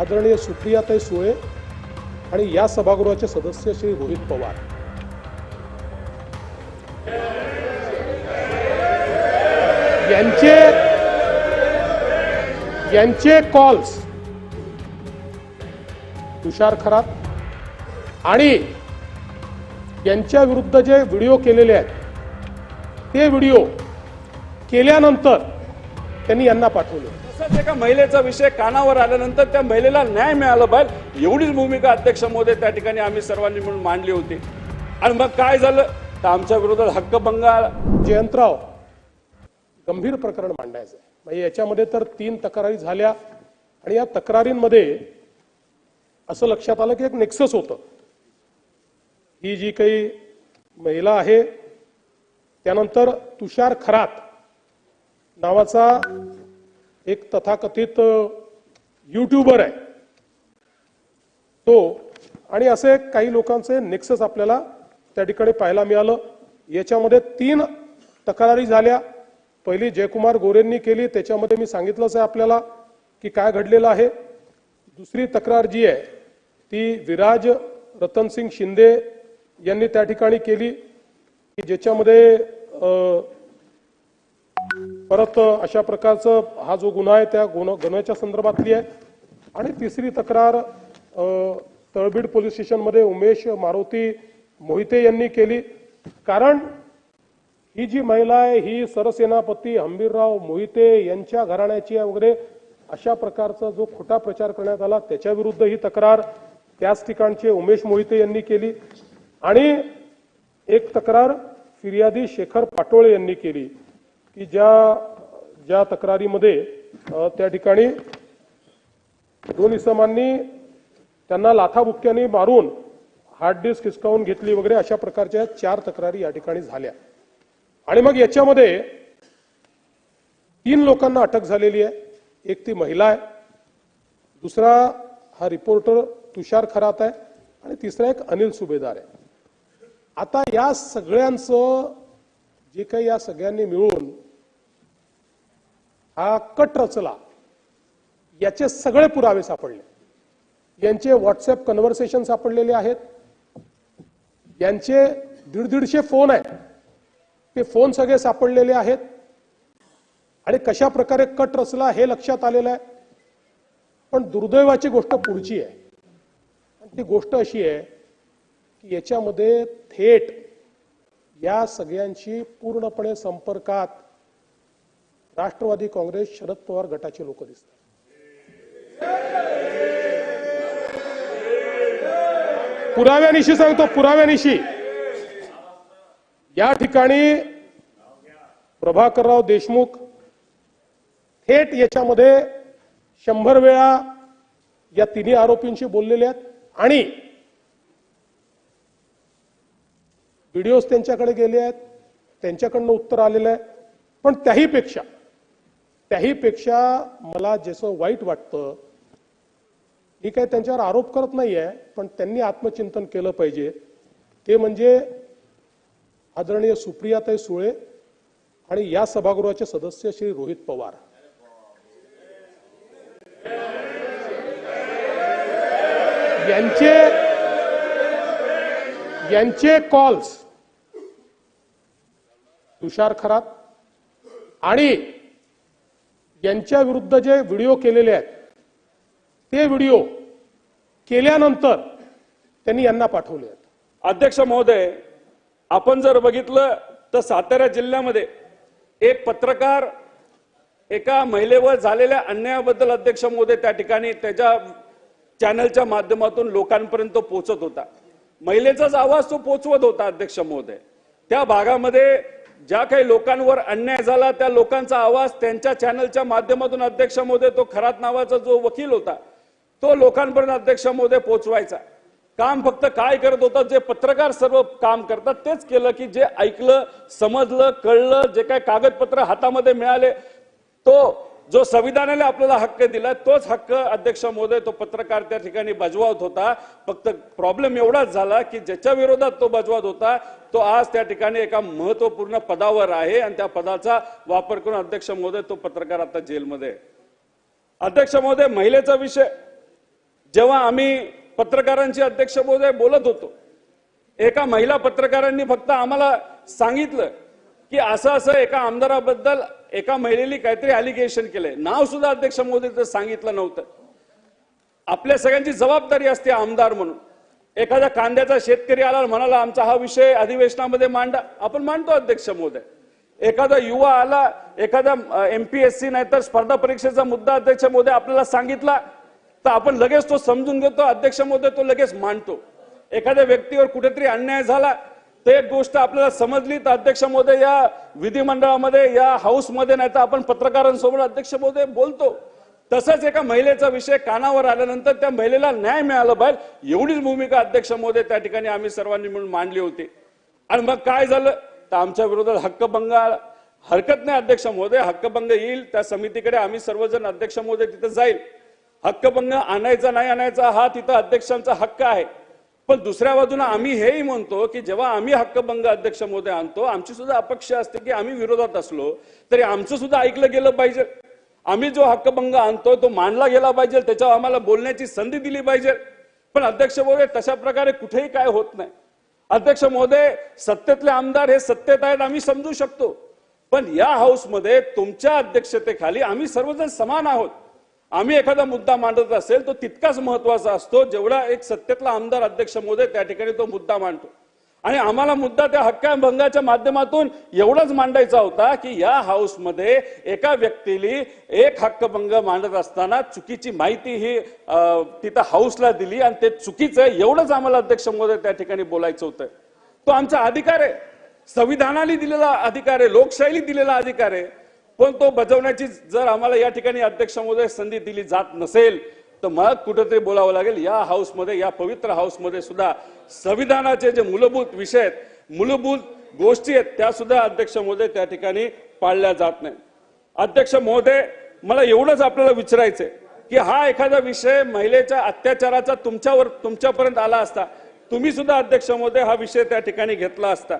आदरणीय सुप्रियाताई सुळे आणि या सभागृहाचे सदस्य श्री रोहित पवार. यांचे यांचे कॉल्स तुषार खरात आणि यांच्या विरुद्ध जे व्हिडिओ केलेले आहेत ते व्हिडिओ केल्यानंतर त्यांनी यांना पाठवले. पक्षात एका महिलेचा विषय कानावर आल्यानंतर त्या महिलेला न्याय मिळाला पाहिजे एवढीच भूमिका अध्यक्ष मोदी त्या ठिकाणी आम्ही सर्वांनी मिळून मांडली होती. आणि मग काय झालं? तर आमच्या विरोधात हक्कभंग जयंतराव गंभीर प्रकरण मांडायचं म्हणजे याच्यामध्ये तर तीन तक्रारी झाल्या आणि या तक्रारींमध्ये असं लक्षात आलं की एक नेक्सस होतं. ही जी काही महिला आहे त्यानंतर तुषार खरात नावाचा एक तथाकथित युट्यूबर आहे. तो आणि असे काही लोकांचे नेक्सस आपल्याला त्या ठिकाणी पाहायला मिळालं. याच्यामध्ये तीन तक्रारी झाल्या. पहिली जयकुमार गोरेंनी केली. त्याच्यामध्ये मी सांगितलंच आहे आपल्याला की काय घडलेलं आहे. दुसरी तक्रार जी आहे ती विराज रतनसिंग शिंदे यांनी त्या ठिकाणी केली की ज्याच्यामध्ये परत अशा प्रकारचं हा जो गुन्हा आहे त्या गुन्हा गुन्ह्याच्या संदर्भातली आहे. आणि तिसरी तक्रार तळबीड पोलीस स्टेशनमध्ये उमेश मारुती मोहिते यांनी केली. कारण ही जी महिला आहे ही सरसेनापती हंबीरराव मोहिते यांच्या घराण्याची आहे वगैरे अशा प्रकारचा जो खोटा प्रचार करण्यात आला त्याच्या विरुद्ध ही तक्रार त्याच ठिकाणचे उमेश मोहिते यांनी केली. आणि एक तक्रार फिर्यादी शेखर पाटोळे यांनी केली. की ज्या ज्या तक्रारीमध्ये त्या ठिकाणी दोन इसमांनी त्यांना लाथाबुक्क्याने मारून हार्ड डिस्क हिसकावून घेतली वगैरे अशा प्रकारच्या चार तक्रारी या ठिकाणी झाल्या. आणि मग याच्यामध्ये तीन लोकांना अटक झालेली आहे. एक ती महिला आहे. दुसरा हा रिपोर्टर तुषार खरात आहे. आणि तिसरा एक अनिल सुभेदार आहे. आता या सगळ्यांचं जे काही या सगळ्यांनी मिळून हा कट रचला. याचे सगळे पुरावे सापडले. यांचे व्हॉट्सअप कन्व्हर्सेशन सापडलेले आहेत. यांचे दीड दीडशे फोन आहेत. ते फोन सगळे सापडलेले आहेत. आणि कशा प्रकारे कट रचला हे लक्षात आलेलं आहे. पण दुर्दैवाची गोष्ट पुढची आहे. आणि ती गोष्ट अशी आहे की याच्यामध्ये थेट या सगळ्यांशी पूर्णपणे संपर्कात राष्ट्रवादी काँग्रेस शरद पवार गटाचे लोक दिसतात. पुराव्यानिशी सांगतो पुराव्यानिशी. या ठिकाणी प्रभाकरराव देशमुख थेट याच्यामध्ये शंभर वेळा या तिन्ही आरोपींशी बोललेले आहेत आणि व्हिडिओज त्यांच्याकडे गेले आहेत त्यांच्याकडनं उत्तर आलेलं आहे. पण त्याहीपेक्षा त्याहीपेक्षा मला जसं वाईट वाटतं मी काही त्यांच्यावर आरोप करत नाहीये पण त्यांनी आत्मचिंतन केलं पाहिजे. ते म्हणजे आदरणीय सुप्रियाताई सुळे आणि या सभागृहाचे सदस्य श्री रोहित पवार. यांचे यांचे कॉल्स तुषार खरात आणि यांच्या विरुद्ध जे व्हिडिओ केलेले आहेत ते व्हिडिओ केल्यानंतर त्यांनी यांना पाठवले आहेत. अध्यक्ष महोदय आपण जर बघितलं तर सातारा जिल्ह्यामध्ये एक पत्रकार एका महिलेवर झालेल्या अन्यायाबद्दल अध्यक्ष महोदय त्या ठिकाणी त्याच्या चॅनलच्या माध्यमातून लोकांपर्यंत पोहोचत होता. महिलेचाच आवाज तो पोचवत होता अध्यक्ष महोदय. त्या भागामध्ये ज्या काही लोकांवर अन्याय झाला त्या लोकांचा आवाज त्यांच्या चॅनलच्या माध्यमातून अध्यक्ष महोदय तो खरात नावाचा जो वकील होता तो लोकांपर्यंत अध्यक्ष महोदय पोचवायचा काम फक्त काय करत होतं जे पत्रकार सर्व काम करतात तेच केलं की जे ऐकलं समजलं कळलं जे काही कागदपत्र हातामध्ये मिळाले तो जो संविधानाने आपल्याला हक्क दिला तोच हक्क अध्यक्ष महोदय तो पत्रकार त्या ठिकाणी बजवत होता. फक्त प्रॉब्लेम एवढाच झाला की ज्याच्या विरोधात तो बजवत होता तो आज त्या ठिकाणी एका महत्त्वपूर्ण पदावर आहे आणि त्या पदाचा वापर करून अध्यक्ष महोदय तो पत्रकार आता जेलमध्ये अध्यक्ष महोदय महिलेचा विषय. जेव्हा आम्ही पत्रकारांची अध्यक्ष महोदय बोलत होतो एका महिला पत्रकारांनी फक्त आम्हाला सांगितलं की असं असं एका आमदाराबद्दल एका महिलेने काहीतरी अलिगेशन केलंय. नाव सुद्धा अध्यक्ष मोदीचं सांगितलं नव्हतं. आपल्या सगळ्यांची जबाबदारी असते आमदार म्हणून. एखादा कांद्याचा शेतकरी आला म्हणाला आमचा हा विषय अधिवेशनामध्ये मांडा. आपण मांडतो अध्यक्ष महोदय. एखादा युवा आला एखादा एमपीएससी नाहीतर स्पर्धा परीक्षेचा मुद्दा अध्यक्ष महोदय आपल्याला सांगितला तर आपण लगेच तो समजून घेतो अध्यक्ष महोदय तो लगेच मांडतो. एखाद्या व्यक्तीवर कुठेतरी अन्याय झाला ते एक गोष्ट आपल्याला समजली तर अध्यक्ष महोदय या विधिमंडळामध्ये या हाऊसमध्ये नाही तर आपण पत्रकारांसोबत अध्यक्ष महोदय बोलतो. तसंच एका महिलेचा विषय कानावर आल्यानंतर त्या महिलेला न्याय मिळाला पाहिजे एवढीच भूमिका अध्यक्ष महोदय त्या ठिकाणी आम्ही सर्वांनी मिळून मांडली होती. आणि मग काय झालं? तर आमच्या विरोधात हक्कभंग हरकत नाही अध्यक्ष महोदय हक्कभंग येईल. त्या समितीकडे आम्ही सर्वजण अध्यक्ष महोदय तिथं जाईल. हक्कभंग आणायचा नाही आणायचा हा तिथं अध्यक्षांचा हक्क आहे. पण दुसऱ्या बाजूने आम्ही हेही म्हणतो की जेव्हा आम्ही हक्कभंग अध्यक्ष महोदय आणतो आमची सुद्धा अपेक्षा असते की आम्ही विरोधात असलो तरी आमचं सुद्धा ऐकलं गेलं पाहिजे. आम्ही जो हक्कभंग आणतो तो मांडला गेला पाहिजे त्याच्यावर आम्हाला बोलण्याची संधी दिली पाहिजे. पण अध्यक्ष महोदय तशा प्रकारे कुठेही काय होत नाही. अध्यक्ष महोदय सत्तेतले आमदार हे सत्तेत आहेत आम्ही समजू शकतो. पण या हाऊसमध्ये तुमच्या अध्यक्षतेखाली आम्ही सर्वजण समान आहोत. आम्ही एखादा मुद्दा मांडत असेल तो तितकाच महत्त्वाचा असतो जेवढा एक सत्तेतला आमदार अध्यक्ष महोदय त्या ठिकाणी तो मुद्दा मांडतो. आणि आम्हाला मुद्दा त्या हक्काभंगाच्या माध्यमातून एवढाच मांडायचा होता की या हाऊसमध्ये एका व्यक्तीने एक हक्कभंग मांडत असताना चुकीची माहिती ही तिथं हाऊसला दिली आणि ते चुकीचं आहे एवढंच आम्हाला अध्यक्ष महोदय त्या ठिकाणी बोलायचं होतं. तो आमचा अधिकार आहे. संविधानाने दिलेला अधिकार आहे लोकशाहीने दिलेला अधिकार आहे. पण तो बजावण्याची जर आम्हाला या ठिकाणी अध्यक्ष महोदय संधी दिली जात नसेल तर मला कुठेतरी बोलावं लागेल या हाऊसमध्ये या पवित्र हाऊसमध्ये सुद्धा संविधानाचे जे मूलभूत विषय आहेत मूलभूत गोष्टी आहेत त्या सुद्धा अध्यक्ष महोदय त्या ठिकाणी पाळल्या जात नाही अध्यक्ष महोदय मला एवढंच आपल्याला विचारायचंय की हा एखादा विषय महिलेच्या अत्याचाराचा तुमच्यावर तुमच्यापर्यंत आला असता तुम्ही सुद्धा अध्यक्ष महोदय हा विषय त्या ठिकाणी घेतला असता